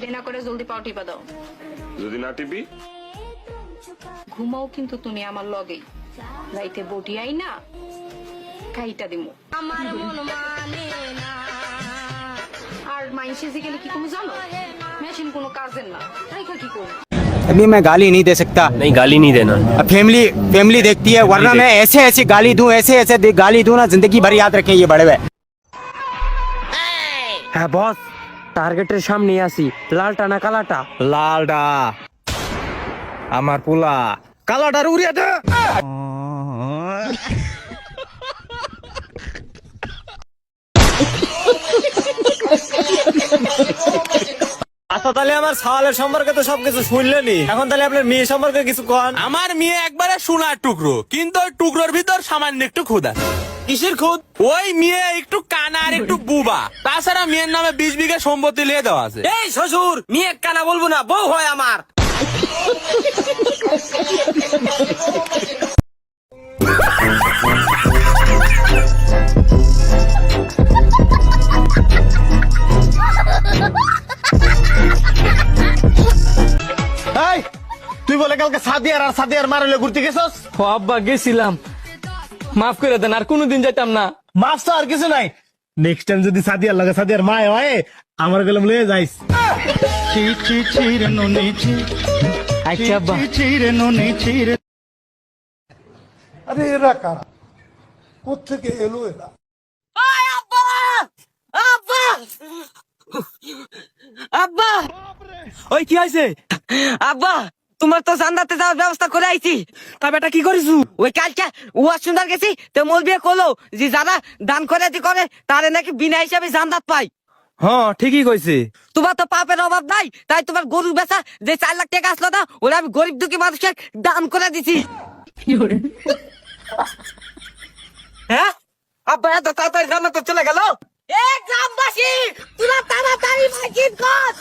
দেনা করে জলদি পাও টিপা দাও যদি না টিপি ঘুমাও কিন্তু তুমি আমার লগেই রাইতে বটি আই না খাইটা দিমু আমার মন মানে না আর মাইনসে যে গেলে কি তুমি জানো মেশিন কোনো কাজের না রাইখা কি করবো अभी मैं गाली नहीं दे सकता नहीं गाली नहीं देना अब फैमिली फैमिली देखती है वरना मैं ऐसे ऐसे गाली दूं ऐसे ऐसे दे- गाली दूं ना जिंदगी भर याद रखें ये बड़े हुए হ্যাঁ বস টার্গেটের সামনে আসি লালটা না কালাটা? লালডা। আমার পোলা। কালাডার উড়িয়ে দে। আচ্ছা তাহলে আমার সওয়ালের সম্পর্কে তো সবকিছু শুনলেনি এখন তাহলে আপনার মেয়ে সম্পর্কে কিছু কন? আমার মেয়ে একবারে সোনার টুকরো কিন্তু ওই টুকরোর ভিতর সামান্য একটু খুদ আছে কিসের খুদ? ওই মেয়ে একটু কানা আর একটু বুবা। তাছাড়া মেয়ের নামে বিশ বিঘা সম্পত্তি লিয়ে দেওয়া আছে। এই শ্বশুর মেয়ে কানা বলব না বউ হয় আমার। তুই বলে কালকে সাদিয়ার আর সাদিয়ার মারলে ঘুরতে গেছস? আব্বা গেছিলাম। মাফ করে দেন আর কোনোদিন যাইতাম না। মাছ তো আর কিছু নাই। নেক্সট টাইম যদি সাদিয়ার লাগে সাদিয়ার মায় হয় আমার গেলাম লয়ে যাইস। আচ্ছা আব্বা। আরে এরা কারা? কোথেকে এলো এরা? আব্বা! ওই কি হয়েছে? আব্বা! তোমার তো জান্নাতে যাওয়ার ব্যবস্থা করে আইছি। তা বেটা কি করিস? ওই কালকে উয়া সুন্দর গেছি তো মোল বিয়ে করল যে যারা দান করে দি করে তারে নাকি বিনা হিসাবে জান্নাত পাই। হ্যাঁ ঠিকই কইছে। তোমার তো পাপের অভাব নাই তাই তোমার গরু বেচা যে চার লাখ টাকা আসলো না ওরা আমি গরিব দুঃখী মানুষকে দান করে দিছি। হ্যাঁ? আব্বা এত তাড়াতাড়ি জান্নাত চলে গেল? এ গ্রামবাসী তোরা তাড়াতাড়ি মাইকিং কর।